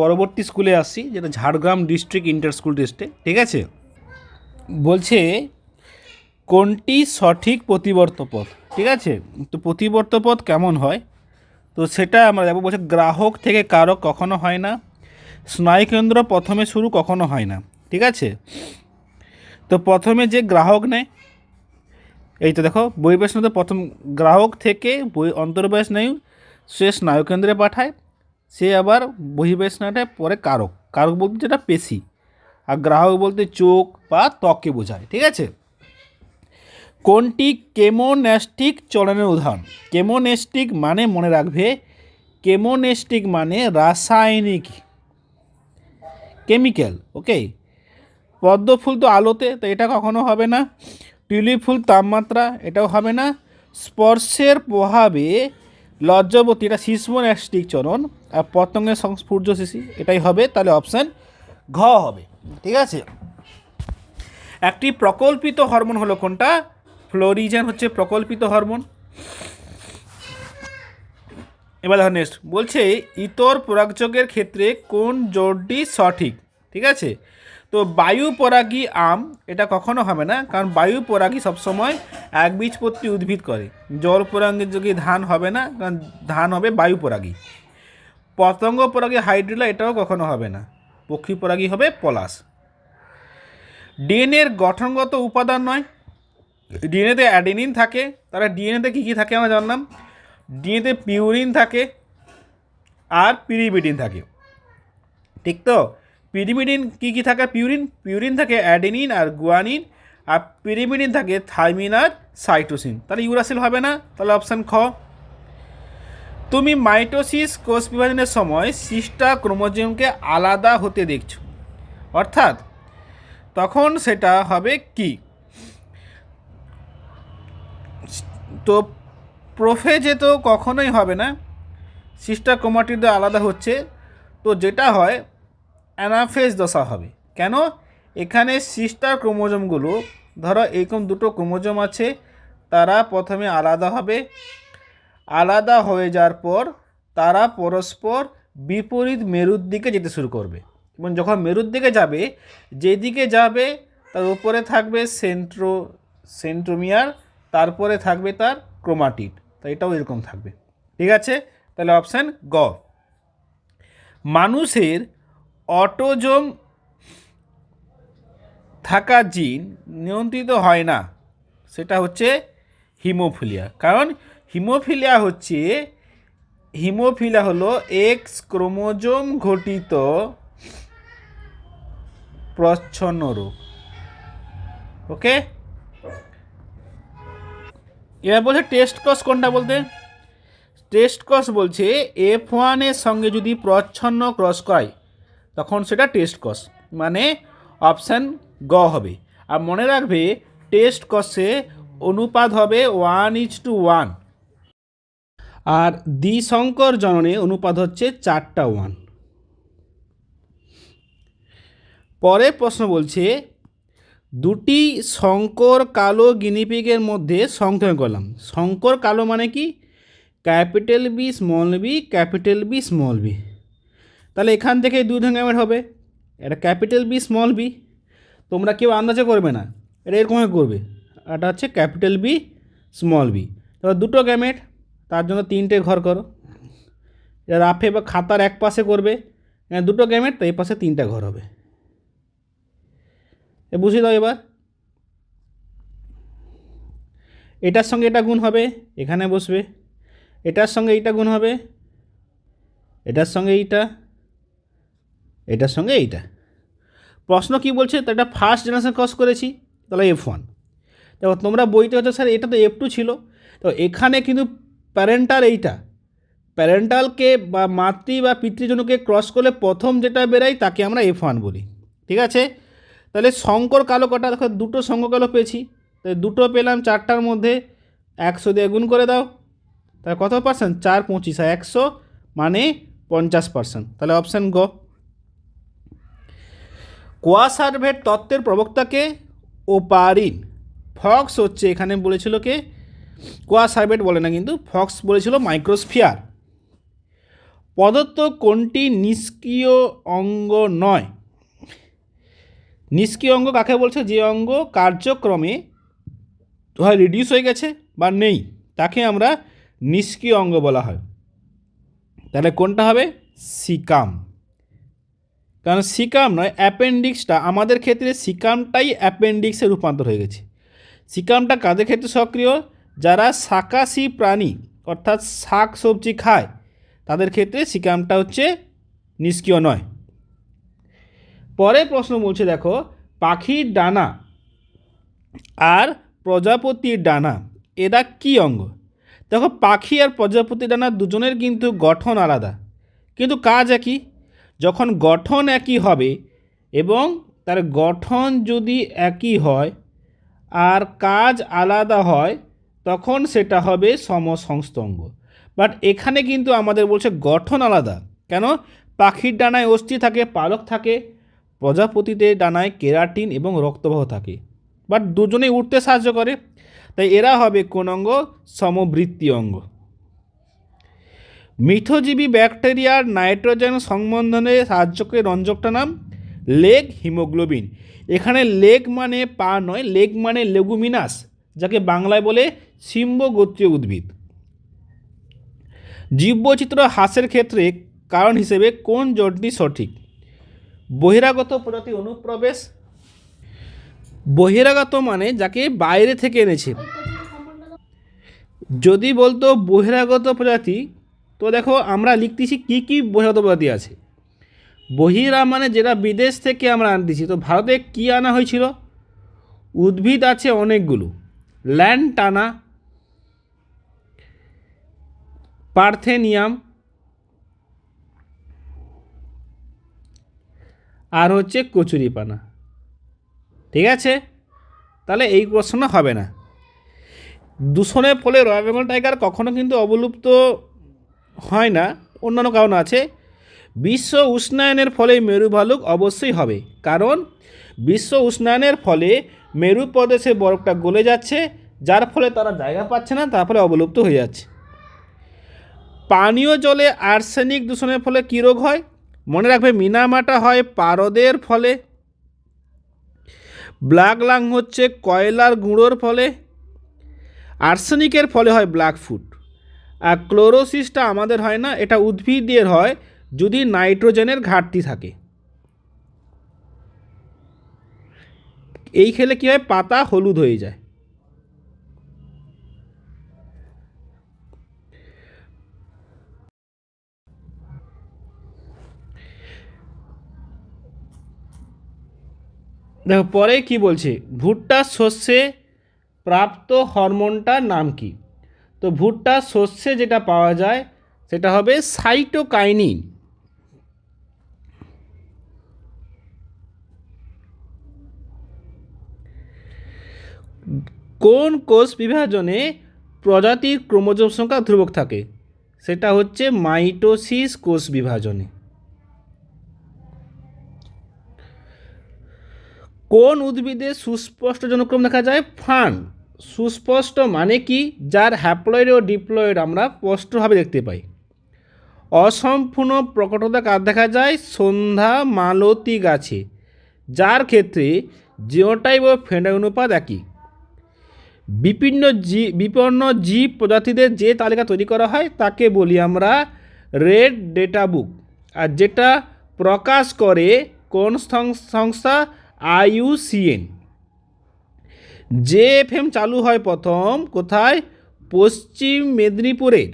পরবর্তী স্কুলে আসছি যেটা ঝাড়গ্রাম ডিস্ট্রিক্ট ইন্টার স্কুল টেস্টে ঠিক আছে? বলছে, কোনটি সঠিক প্রতিবর্ত পথ ঠিক আছে? তো প্রতিবর্ত পথ কেমন হয়? তো সেটা আমরা যাব, বলছে, গ্রাহক থেকে কারক কখনো হয় না স্নায়ুকেন্দ্র প্রথমে শুরু কখনো হয় না, ঠিক আছে? তো প্রথমে যে গ্রাহক নেয়, এই তো দেখো বহির্বাসনাতে প্রথম গ্রাহক থেকে বই অন্তর্বাস নেয়, সে স্নায়ুকেন্দ্রে পাঠায় সে আবার বহির্বাসনাটা পরে কারক। কারক বলতে যেটা পেশি। আর গ্রাহক বলতে চোখ বা ত্বককে বোঝায়, ঠিক আছে? কোনটি কেমোন্যাস্টিক চলনের উদাহরণ? কেমোনেস্টিক মানে মনে রাখবে কেমোনেস্টিক মানে রাসায়নিক কেমিক্যাল, ওকে? পদ্ম ফুল তো আলোতে, তো এটা কখনো হবে না। টিউলিপ ফুল তাপমাত্রা, এটাও হবে না। স্পর্শের প্রভাবে লজ্জাবতী এটা শিশ্মন্যাস্টিক চরণ আর পতঙ্গের সংস্ফূর্য শিশি এটাই হবে তাহলে অপশান ঘ হবে, ঠিক আছে? একটি প্রকল্পিত হরমোন হলো কোনটা? ফ্লোরিজেন হচ্ছে প্রকল্পিত হরমোন। এবার দেখো নেক্সট বলছে ইতর পরাগযোগের ক্ষেত্রে কোন জোরটি সঠিক, ঠিক আছে? তো বায়ু পরাগী আম, এটা কখনো হবে না, কারণ বায়ু পরাগী সবসময় একবীজপত্রী উদ্ভিদ করে। জল পরাগের যোগে ধান হবে না, কারণ ধান হবে বায়ু পরাগী। পতঙ্গ পরাগী হাইড্রিলা, এটাও কখনো হবে না। পক্ষী পরাগী হবে পলাশ। ডিএনএর গঠনগত উপাদান নয়। ডিএনএতে অ্যাডেনিন থাকে। তারা ডিএনএতে কী কী থাকে আমরা জানলাম? ডিএনএতে পিউরিন থাকে আর পিরিমিডিন থাকে। ঠিক তো? পিরিমিডিন কী কী থাকে? পিউরিন পিউরিন থাকে অ্যাডেনিন আর গুয়ানিন, আর পিরিমিডিন থাকে থাইমিন আর সাইটোসিন। তাহলে ইউরাসিল হবে না? তাহলে অপশান খ। তুমি মাইটোসিস কোষ বিভাজনের সময় সিস্টা ক্রোমোজোমকে আলাদা হতে দেখছ। অর্থাৎ তখন সেটা হবে কি? তো প্রোফেজে তো কখনোই হবে না। সিস্টার ক্রোমাটিড আলাদা হচ্ছে। তো যেটা হয় অ্যানাফেজ দশা হবে। কেন? এখানে সিস্টার ক্রোমোজোমগুলো, ধরো এরকম দুটো ক্রোমোজোম আছে, তারা প্রথমে আলাদা হবে। আলাদা হয়ে যাওয়ার পর তারা পরস্পর বিপরীত মেরুর দিকে যেতে শুরু করবে। এবং যখন মেরুর দিকে যাবে, যেদিকে যাবে, তার উপরে থাকবে সেন্ট্রো, সেন্ট্রোমিয়ার, তারপরে থাকবে তার ক্রোমাটিড। তো এটাও এরকম থাকবে। ঠিক আছে? তাহলে অপশান গ। মানুষের অটোজোম থাকা জিন নিয়ন্ত্রিত হয় না। সেটা হচ্ছে হিমোফিলিয়া। কারণ হিমোফিলিয়া হচ্ছে, হিমোফিলিয়া হলো এক্স ক্রোমোজোম ঘটিত প্রচ্ছন্ন রোগ। ওকে? এবার বলছে টেস্ট কস কোনটা বলতে? টেস্ট কস বলছে এফ ওয়ানের সঙ্গে যদি প্রচ্ছন্ন ক্রস করায় তখন সেটা টেস্ট কস মানে অপশান গ হবে। আর মনে রাখবে টেস্ট কসে অনুপাত হবে ওয়ান ইজ টু ওয়ান আর দ্বিশঙ্কর জননে অনুপাত হচ্ছে চারটা ওয়ান পরের প্রশ্ন বলছে, দুটি শঙ্কর কালো গিনিপিগের মধ্যে সংখ্যা করলাম। শঙ্কর কালো মানে কি? Capital B small B capital B small B তাহলে এখান থেকে দুই ধরনের হবে। এটা ক্যাপিটাল বি স্মল বি তোমরা কেউ আন্দাজে করবে না। এটা এরকমই করবে। এটা হচ্ছে ক্যাপিটাল বি স্মল বি তারপর দুটো গ্যামেট তার জন্য তিনটে ঘর করো। এটা রাফে বা খাতার এক পাশে করবে। দুটো গ্যামেট তো এই পাশে তিনটা ঘর হবে। এ বুঝিয়ে দাও এবার। এটার সঙ্গে এটা গুণ হবে, এখানে বসবে। এটার সঙ্গে এইটা গুণ হবে। এটার সঙ্গে এইটা। এটার সঙ্গে এইটা। প্রশ্ন কি বলছে? তো এটা ফার্স্ট জেনারেশন ক্রস করেছি, তাহলে এফ ওয়ান দেখো, তোমরা বইতে হচ্ছে, স্যার, এটা তো এফ টু ছিল। তো এখানে কিন্তু প্যারেন্টাল এইটা। প্যারেন্টালকে বা মাতৃ বা পিতৃজনকে ক্রস করলে প্রথম যেটা বেরাই তাকে আমরা এফ ওয়ান বলি। ঠিক আছে? তাহলে শঙ্কর কালো কটা, দেখো, দুটো শঙ্কর কালো পেয়েছি। তাই দুটো পেলাম চারটার মধ্যে, একশো দিয়ে গুণ করে দাও। তাহলে কত পার্সেন্ট চার পঁচিশ। একশো মানে পঞ্চাশ পার্সেন্ট তাহলে অপশান গ কোয়াসার্ভেট তত্ত্বের প্রবক্তাকে ওপারিন। ফক্স হচ্ছে এখানে বলেছিল কে? কোয়াসার্ভেট বলে না কিন্তু, ফক্স বলেছিল মাইক্রোস্ফিয়ার। প্রদত্ত কোনটি নিষ্ক্রিয় অঙ্গ নয়? নিষ্ক্রিয় অঙ্গ কাকে বলছে? যে অঙ্গ কার্যক্রমে হয় রিডিউস হয়ে গেছে বা নেই, তাকে আমরা নিষ্ক্রিয় অঙ্গ বলা হয়। তাহলে কোনটা হবে? সিকাম। কারণ সিকাম নয়, অ্যাপেন্ডিক্সটা আমাদের ক্ষেত্রে সিকামটাই অ্যাপেন্ডিক্সে রূপান্তর হয়ে গেছে। সিকামটা কাদের ক্ষেত্রে সক্রিয়? যারা শাকাশি প্রাণী, অর্থাৎ শাক সবজি খায়, তাদের ক্ষেত্রে সিকামটা হচ্ছে নিষ্ক্রিয় নয়। পরের প্রশ্ন বলছে, দেখো, পাখির ডানা আর প্রজাপতির ডানা, এরা কি অঙ্গ? দেখো, পাখি আর প্রজাপতির ডানা দুজনের কিন্তু গঠন আলাদা, কিন্তু কাজ একই। যখন গঠন একই হবে এবং তার গঠন যদি একই হয় আর কাজ আলাদা হয়, তখন সেটা হবে সমসংস্থ অঙ্গ বাট এখানে কিন্তু আমাদের বলছে গঠন আলাদা। কেন? পাখির ডানায় অস্থি থাকে, পালক থাকে, প্রজাপতিতে ডানায় কেরাটিন এবং রক্তবাহ থাকে। বাট দুজনেই উঠতে সাহায্য করে। তাই এরা হবে কোন অঙ্গ? সমবৃত্তি অঙ্গ। মিথজীবী ব্যাকটেরিয়ার নাইট্রোজেন সংবন্ধনে সাহায্যকারী রঞ্জকটা নাম? Leg haemoglobin. এখানে লেগ মানে পা নয়, লেগ মানে লেগুমিনাস, যাকে বাংলায় বলে সিম্ব গোত্রীয় উদ্ভিদ। জীববৈচিত্র্য হ্রাসের ক্ষেত্রে কারণ হিসেবে কোন জোটটি সঠিক? বহিরাগত প্রজাতি অনুপ্রবেশ। বহিরাগত মানে যাকে বাইরে থেকে এনেছে। যদি বলতো বহিরাগত প্রজাতি তো দেখো, আমরা লিখতেছি কী কী বহিরাগত আছে। বহিরা মানে যেটা বিদেশ থেকে আমরা আনতেছি তো ভারতে কী আনা হয়েছিল? উদ্ভিদ আছে অনেকগুলো। ল্যান্ড টানা, পার্থেনিয়াম, আর হচ্ছে কচুরিপানা। ঠিক আছে? তাহলে এই প্রশ্ন হবে না। দূষণের ফলে রয়্যাল বেঙ্গল টাইগার কখনো কিন্তু অবলুপ্ত হয় না, অন্যান্য কারণ আছে। বিশ্ব উষ্ণায়নের ফলে মেরু ভালুক অবশ্যই হবে, কারণ বিশ্ব উষ্ণায়নের ফলে মেরু প্রদেশে বরফটা গলে যাচ্ছে, যার ফলে তারা জায়গা পাচ্ছে না, তার ফলে অবলুপ্ত হয়ে যাচ্ছে। পানীয় জলে আর্সেনিক দূষণের ফলে কী রোগ হয়? মনে রাখবে, মিনামাটা হয় পারদের ফলে, ব্ল্যাক লাং হচ্ছে কয়লার গুঁড়োর ফলে, আর্সেনিকের ফলে হয় ব্ল্যাক আর ক্লোরোসিসটা আমাদের হয় না, এটা উদ্ভিদের হয় যদি নাইট্রোজেনের ঘাটতি থাকে। এই খেলে কী হয়? পাতা হলুদ হয়ে যায়। দেখো, পরে কি বলছে? ভুট্টা শস্যে প্রাপ্ত হরমোনটার নাম কি? তো ভুট্টা শস্যে যেটা পাওয়া যায়, সেটা হবে সাইটোকাইনিন। কোন কোষ বিভাজনে প্রজাতির ক্রোমোজোম সংখ্যা ধ্রুবক থাকে? সেটা হচ্ছে মাইটোসিস কোষ বিভাজনে। কোন উদ্ভিদে সুস্পষ্ট জনক্রম দেখা যায়? ফান। সুস্পষ্ট মানে কি? যার হ্যাপ্লয়েড ও ডিপ্লয়েড আমরা স্পষ্টভাবে দেখতে পাই। অসম্পূর্ণ প্রকটতা কার দেখা যায়? সন্ধ্যা মালতী গাছে। যার ক্ষেত্রে জিওটাইপ ও ফেন্ডার অনুপাত একই। বিপন্ন জীব বিপন্ন জীব প্রজাতিদের যে তালিকা তৈরি করা হয়, তাকে বলি আমরা রেড ডেটা বুক। আর যেটা প্রকাশ করে কোন সংস্থা? আইইউসিএন যে এফএম চালু হয় প্রথম কোথায়? পশ্চিম মেদিনীপুরের।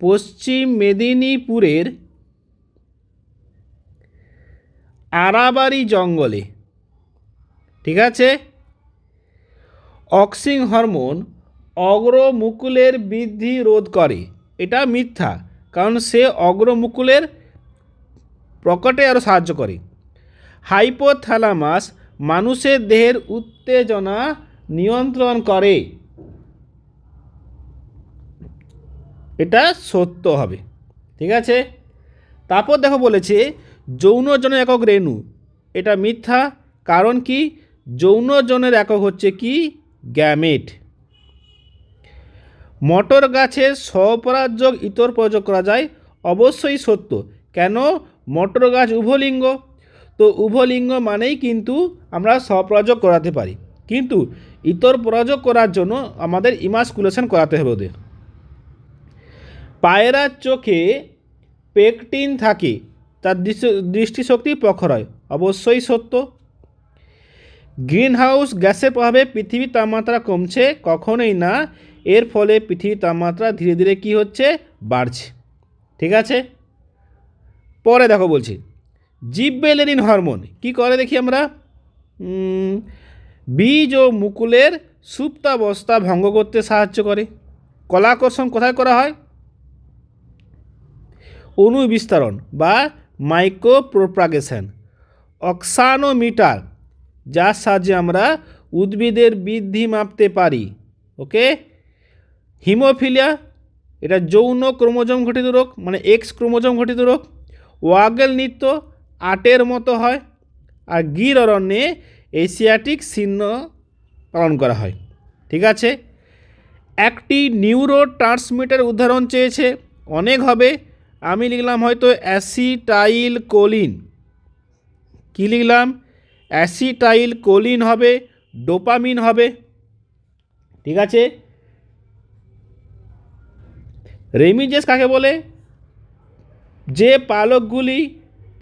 পশ্চিম মেদিনীপুরের আরাবাড়ি জঙ্গলে। ঠিক আছে? অক্সিং হরমোন অগ্রমুকুলের বৃদ্ধি রোধ করে। এটা মিথ্যা, কারণ সে অগ্রমুকুলের প্রকটে আরও সাহায্য করে। হাইপোথ্যালামাস মানুষের দেহের উত্তেজনা নিয়ন্ত্রণ করে। এটা সত্য হবে। ঠিক আছে? তারপর দেখো বলেছে যৌনজনের একক রেণু। এটা মিথ্যা। কারণ কি? যৌনজনের একক হচ্ছে কি? গ্যামেট। মটর গাছের স্বপরাগযোগ ইতর প্রয়োগ করা যায়। অবশ্যই সত্য। কেন? মটর গাছ উভলিঙ্গ। তো উভলিঙ্গ মানেই কিন্তু আমরা স্বপ্রযোগ করাতে পারি। কিন্তু ইতর প্রযোগ করার জন্য আমাদের ইমাসকুলেশন করাতে হবে ওদের। পায়রার চোখে পেকটিন থাকে, তার দৃষ্টি- দৃষ্টিশক্তি প্রখর হয়, অবশ্যই সত্য। গ্রিন হাউস গ্যাসের প্রভাবে পৃথিবীর তাপমাত্রা কমছে, কখনোই না। এর ফলে পৃথিবীর তাপমাত্রা ধীরে ধীরে কি হচ্ছে? বাড়ছে। ঠিক আছে? পরে দেখো বলছি। Gibberellin hormone. কি করে দেখি আমরা? বীজ ও মুকুলের সুপ্তাবস্থা ভঙ্গ করতে সাহায্য করে। কলাকর্ষণ কোথায় করা হয়? অণু বিস্তারণ বা মাইক্রো প্রোপ্রাগেশন অক্সানোমিটার, যার সাহায্যে আমরা উদ্ভিদের বৃদ্ধি মাপতে পারি। ওকে? হিমোফিলিয়া, এটা যৌন ক্রোমোজোম ঘটিত রোগ মানে এক্স ক্রোমোজোম ঘটিত রোগ। ওয়াগেল নৃত্য আটের মতো হয় আর গির অরণ্যে এশিয়াটিক চিহ্ন পালন করা হয়। ঠিক আছে? একটি নিউরো ট্রান্সমিটার উদাহরণ চেয়েছে। অনেক হবে। আমি লিখলাম হয়তো অ্যাসিটাইল কোলিন কী লিখলাম? অ্যাসিটাইল কোলিন হবে, ডোপামিন হবে। ঠিক আছে? রেমিজেস কাকে বলে? যে পালকগুলি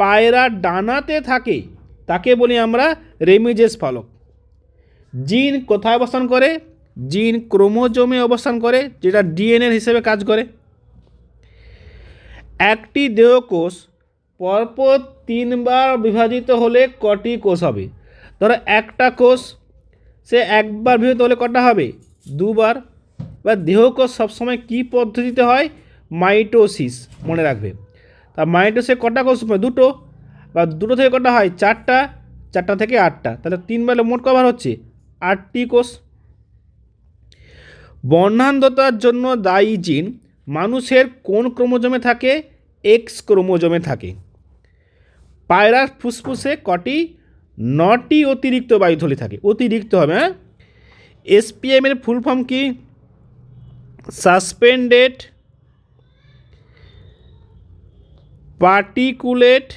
পায়রার ডানাতে থাকে, তাকে বলি আমরা রেমিজেস পালক জিন কোথায় অবস্থান করে? জিন ক্রোমোজোমে অবস্থান করে, যেটা ডিএনএ হিসেবে কাজ করে। একটি দেহকোষ পরপর তিনবার বিভাজিত হলে কটি কোষ হবে? ধরো একটা কোষ, সে একবার বিভাজিত হলে কটা হবে? দুবার। বা দেহকোষ সবসময় কী পদ্ধতিতে হয়? মাইটোসিস, মনে রাখবে। তা মাইটোসে কটা কোষ হয়? দুটো। বা দুটো থেকে কটা হয়? চারটা। চারটা থেকে আটটা। তাহলে তিনবার মোট কভার হচ্ছে? আটটি কোষ। বর্ণান্ধতার জন্য দায়ী জিন মানুষের কোন ক্রোমোজোমে থাকে? এক্স ক্রোমোজোমে থাকে। পায়রার ফুসফুসে কটি? নটি অতিরিক্ত বায়ুথলি থাকে। অতিরিক্ত হবে হ্যাঁ? এসপিএম এর ফুল ফর্ম কি? সাসপেন্ডেড পার্টিকুলেট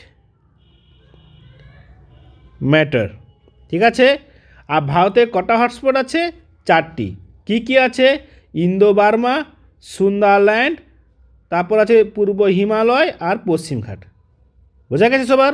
ম্যাটার ঠিক আছে? আর ভারতে কটা হটস্পট আছে? চারটি। কি কি আছে? ইন্দো বার্মা সুন্দরল্যান্ড, তারপর আছে পূর্ব হিমালয় আর পশ্চিমঘাট বোঝা গেছে সবার?